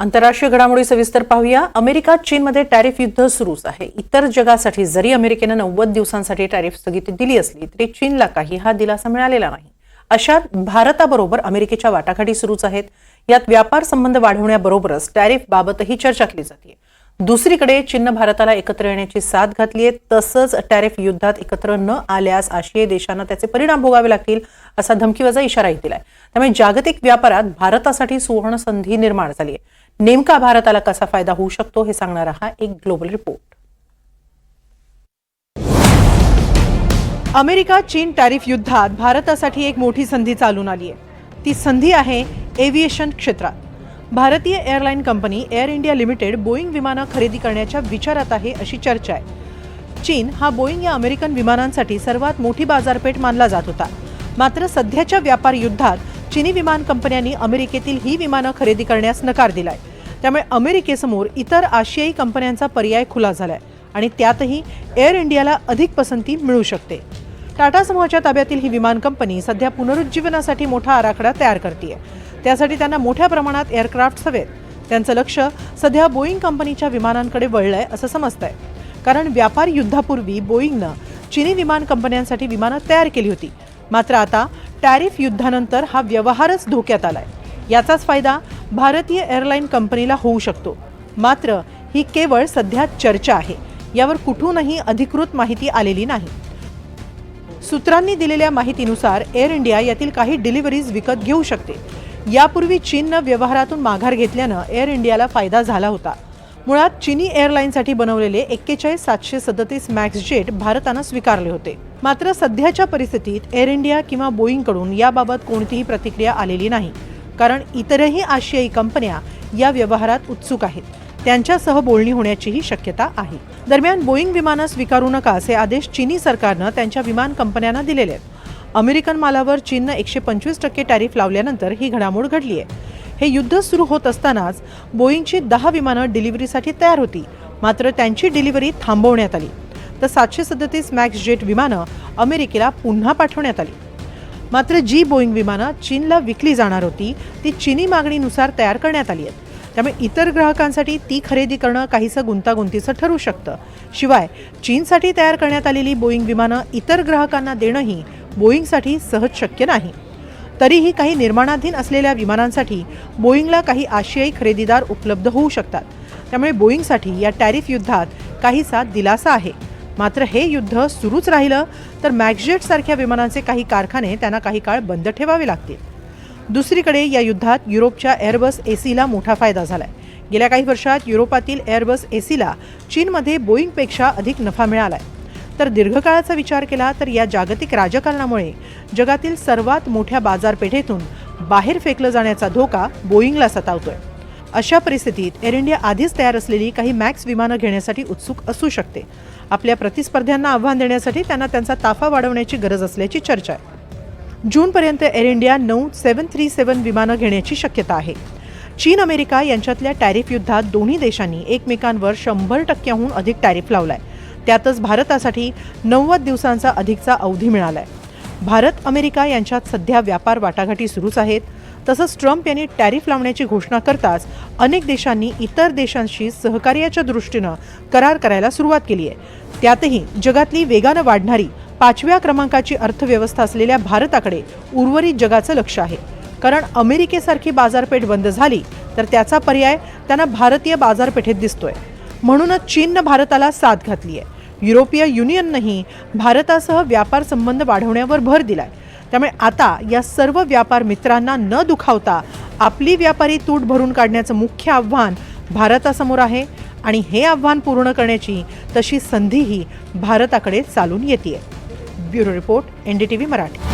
आंतरराष्ट्रीय घडामोडी सविस्तर पाहूया. अमेरिका चीनमध्ये टॅरिफ युद्ध सुरूच आहे. इतर जगासाठी जरी अमेरिकेनं नव्वद दिवसांसाठी टॅरिफ स्थगिती दिली असली तरी चीनला काही हा दिलासा मिळालेला नाही. अशात भारताबरोबर अमेरिकेच्या वाटाघाटी सुरूच आहेत. यात व्यापार संबंध वाढवण्याबरोबरच टॅरिफ बाबतही चर्चा केली जाते. दुसरीकडे चीननं भारताला एकत्र येण्याची साथ घातली आहे. तसंच टॅरिफ युद्धात एकत्र न आल्यास आशियाई देशांना त्याचे परिणाम भोगावे लागतील असा धमकीवाजा इशाराही दिलाय. त्यामुळे जागतिक व्यापारात भारतासाठी सुवर्ण संधी निर्माण झाली आहे. नेमका भारताला कसा फायदा होऊ शकतो हे सांगणारा हा एक ग्लोबल रिपोर्ट. अमेरिका चीन टॅरिफ युद्धात भारतासाठी एक मोठी संधी चालून आली आहे. ती संधी आहे एव्हिएशन क्षेत्रात. भारतीय airline company Air India Limited Boeing विमानं खरेदी करण्याच्या विचारात आहे अशी चर्चा आहे. चीन हा बोईंग या अमेरिकन विमानांसाठी सर्वात मोठी बाजारपेठ मानला जात होता. मात्र सध्याच्या व्यापार युद्धात चीनी विमान कंपन्यांनी अमेरिकेतील ही विमानं खरेदी करण्यास नकार दिलाय. त्यामुळे अमेरिकेसमोर इतर आशियाई कंपन्यांचा पर्याय खुला झालाय आणि त्यातही एअर इंडियाला अधिक पसंती मिळू शकते. टाटा समूहाच्या ताब्यातील ही विमान कंपनी सध्या पुनरुज्जीवनासाठी मोठा आराखडा तयार करते त्यासाठी त्यांना मोठ्या प्रमाणात एअरक्राफ्ट हवेत. त्यांचं लक्ष सध्या बोईंग कंपनीच्या विमानांकडे वळलंय असं समजतंय. कारण व्यापार युद्धापूर्वी बोईंगनं चिनी विमान कंपन्यांसाठी विमानं तयार केली होती. मात्र आता टॅरिफ युद्धानंतर हा व्यवहारच धोक्यात आलाय. याचाच फायदा भारतीय एअरलाईन कंपनीला होऊ शकतो. मात्र ही केवळ सध्या चर्चा आहे. यावर कुठूनही अधिकृत माहिती आलेली नाही. सूत्रांनी दिलेल्या माहितीनुसार एअर इंडिया यातील काही डिलिव्हरीज विकत घेऊ शकते. यापूर्वी चीननं व्यवहारातून माघार घेतल्यानं एअर इंडियाला फायदा झाला होता. मुळात चिनी एअरलाईनसाठी बनवलेले एक्केचाळीस सातशे सदतीस मॅक्स जेट भारतानं स्वीकारले होते. मात्र सध्याच्या परिस्थितीत एअर इंडिया किंवा बोईंगकडून याबाबत कोणतीही प्रतिक्रिया आलेली नाही. कारण इतरही आशियाई कंपन्या या व्यवहारात उत्सुक आहेत. त्यांच्यासह बोलणी होण्याचीही शक्यता आहे. दरम्यान बोईंग विमानं स्वीकारू नका असे आदेश चीनी सरकारनं त्यांच्या विमान कंपन्यांना दिलेले आहेत. अमेरिकन मालावर चीननं एकशे पंचवीस टक्के टॅरिफ लावल्यानंतर ही घडामोड घडली आहे. हे युद्ध सुरू होत असतानाच बोईंगची दहा विमानं डिलिव्हरीसाठी तयार होती. मात्र त्यांची डिलिव्हरी थांबवण्यात आली. तर सातशे सदतीस मॅक्स जेट विमानं अमेरिकेला पुन्हा पाठवण्यात आली. मात्र जी बोईंग विमानं चीनला विकली जाणार होती ती चीनी मागणीनुसार तयार करण्यात आली आहेत. त्यामुळे इतर ग्राहकांसाठी ती खरेदी करणं काहीसं गुंतागुंतीचं ठरू शकतं. शिवाय चीनसाठी तयार करण्यात आलेली बोईंग विमानं इतर ग्राहकांना देणंही बोईंगसाठी सहज शक्य नाही. तरीही काही निर्माणाधीन असलेल्या विमानांसाठी बोईंगला काही आशियाई खरेदीदार उपलब्ध होऊ शकतात. त्यामुळे बोईंगसाठी या टॅरिफ युद्धात काहीसा दिलासा आहे. मात्र हे युद्ध सुरूच राहिलं तर मॅक्सजेट सारख्या विमानांचे काही कारखाने त्यांना काही काळ बंद ठेवावे लागतील. दुसरीकडे या युद्धात युरोपच्या एअरबस एसीला मोठा फायदा झालाय. गेल्या काही वर्षात युरोपातील एअरबस एसीला चीनमध्ये बोईंगपेक्षा अधिक नफा मिळालाय. तर दीर्घकाळाचा विचार केला तर या जागतिक राजकारणामुळे जगातील सर्वात मोठ्या बाजारपेठेतून बाहेर फेकलं जाण्याचा धोका बोईंगला सतावतोय. अशा परिस्थितीत एअर इंडिया आधीच तयार असलेली काही मॅक्स विमानं घेण्यासाठी उत्सुक असू शकते. आपल्या प्रतिस्पर्ध्यांना आव्हान देण्यासाठी त्यांना त्यांचा ताफा वाढवण्याची गरज असल्याची चर्चा आहे. जूनपर्यंत एअर इंडिया नऊ सेवन थ्री सेवन विमानं घेण्याची शक्यता आहे. चीन अमेरिका यांच्यातल्या टॅरिफ युद्धात दोन्ही देशांनी एकमेकांवर शंभर टक्क्याहून अधिक टॅरिफ लावलाय. त्यातच भारतासाठी नव्वद दिवसांचा अधिकचा अवधी मिळालाय. भारत अमेरिका यांच्यात सध्या व्यापार वाटाघाटी सुरूच आहेत. तसंच ट्रम्प यांनी टॅरिफ लावण्याची घोषणा करताच अनेक देशांनी इतर देशांशी सहकार्याच्या दृष्टीनं करार करायला सुरुवात केली आहे. त्यातही जगातली वेगानं वाढणारी पाचव्या क्रमांकाची अर्थव्यवस्था असलेल्या भारताकडे उर्वरित जगाचं लक्ष आहे. कारण अमेरिकेसारखी बाजारपेठ बंद झाली तर त्याचा पर्याय त्यांना भारतीय बाजारपेठेत दिसतोय. म्हणूनच चीननं भारताला साथ घातली आहे युरोपीय युनियननंही भारतासह व्यापार संबंध वाढवण्यावर भर दिलाय. त्यामुळे आता या सर्व व्यापार मित्रांना न दुखावता आपली व्यापारी तूट भरून काढण्याचं मुख्य आव्हान भारतासमोर आहे. आणि हे आव्हान पूर्ण करण्याची तशी संधीही भारताकडे चालून येते bureau report N D T V Marathi.